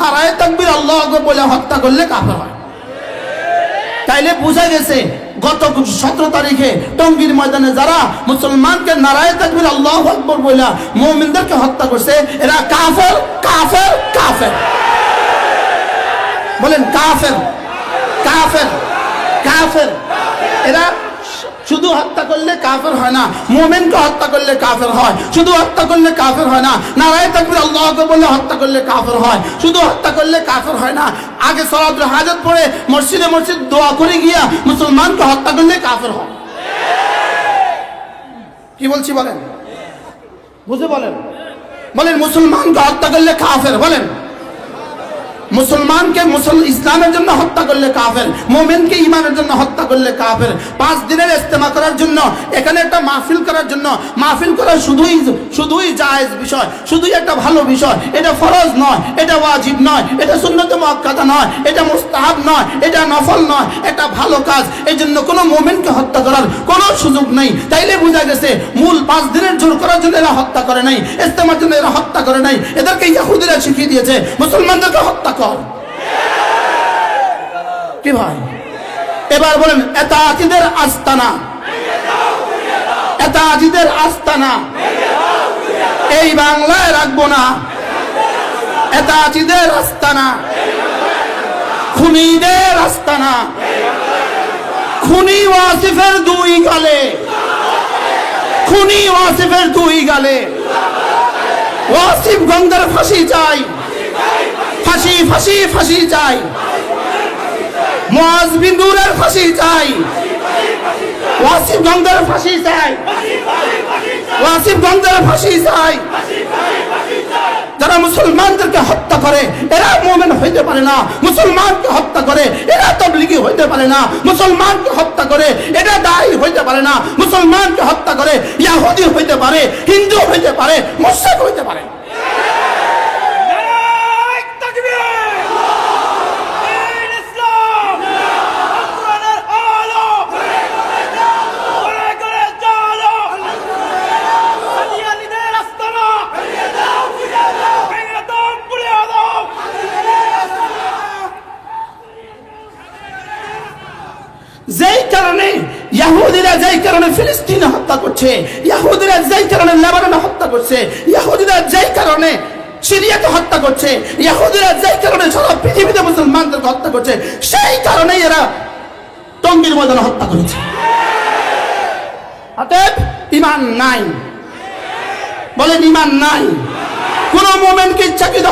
নারায় তাকবির আল্লাহ আকবর বলে হত্যা করলে কাফের হয়। তাইলে বোঝা গেছে, গত সতেরো তারিখে টঙ্গীর ময়দানে যারা মুসলমানকে নারায় তাকবির আল্লাহ আকবর বইলা মুমিনদেরকে হত্যা করছে, এরা কাফের কাফের কাফের। বলেন কাফের কাফের কাফের। এরা শুধু হত্যা করলে কাফের হয় না, মোমেনকে হত্যা করলে কাফের হয়, শুধু হত্যা করলে কাফের হয় না, নারায় তাকবির আল্লাহ আকবর বললে হত্যা করলে কাফের হয়, শুধু হত্যা করলে কাফের হয় না, আগে সলাতুল হাজত পড়ে মসজিদে মসজিদ দোয়া করে গিয়া মুসলমানকে হত্যা করলে কাফের হয়। কি বলছি বলেন? বুঝে বলেন? বলেন, মুসলমানকে হত্যা করলে কাফের, বলেন। মুসলমানকে মুসল ইসলামের জন্য হত্যা করলে কাফের, মোমেনকে ইমানের জন্য হত্যা করলে কাফের। পাঁচ দিনের ইস্তেমা করার জন্য, এখানে একটা মাহফিল করার জন্য, মাহফিল করা শুধুই শুধুই জায়েজ বিষয়, শুধুই একটা ভালো বিষয়। এটা ফরজ নয়, এটা ওয়াজিব নয়, এটা সুন্নত মুআক্কাদা নয়, এটা মুস্তাহাব নয়, এটা নফল নয়, এটা ভালো কাজ। এই জন্য কোনো মোমেনকে হত্যা করার কোনো সুযোগ নেই। তাইলে বোঝা গেছে, মূল পাঁচ দিনের জোর করার জন্য এরা হত্যা করে নাই ইস্তেমার জন্য এরা হত্যা করে নাই। এদেরকে ইয়াহুদিরা শিখিয়ে দিয়েছে, মুসলমানদেরকে হত্যা কর। কি ভাই? এবার বলেন এটা আজিদের আস্তানা। এটা আজিদের আস্তানা। এই বাংলায় রাখব না। এটা আজিদের আস্তানা। খুনিদের আস্তানা। খুনি ওয়াসিফের দুই গালে। খুনি ওয়াসিফের দুই গালে। ওয়াসিফ গঙ্গার ফাঁসি চাই। ফাঁসি ফাঁসি ফাঁসি চাই। মুয়াজ বিন নূরের ফাঁসি চাই। ওয়াসিফ গঙ্গার ফাঁসি চাই। ওয়াসিফ গঙ্গার ফাঁসি চাই। যারা মুসলমানদেরকে হত্যা করে, এরা মোমেন হইতে পারে না। মুসলমানকে হত্যা করে, এরা তবলিগি হইতে পারে না। মুসলমানকে হত্যা করে এটা দায়ী হইতে পারে না। মুসলমানকে হত্যা করে, ইয়াহুদি হইতে পারে, হিন্দু হইতে পারে মুসলিম হইতে পারে। যেই কারণে ইয়াহুদিরা যেই কারণে ফিলিস্তিনে হত্যা করছে, ইয়াহুদিরা যেই কারণে লেবাননে হত্যা করছে, ইয়াহুদিরা যেই কারণে সিরিয়াকে হত্যা করছে, ইয়াহুদিরা যেই কারণে সারা পৃথিবীতে মুসলমানদেরকে হত্যা করছে, সেই কারণেই এরা টঙ্গির ময়দানে হত্যা করেছে। অতএব ইমান নাই। বলেন ইমান নাই। কোন মোমেন্টকে ইচ্ছাকৃত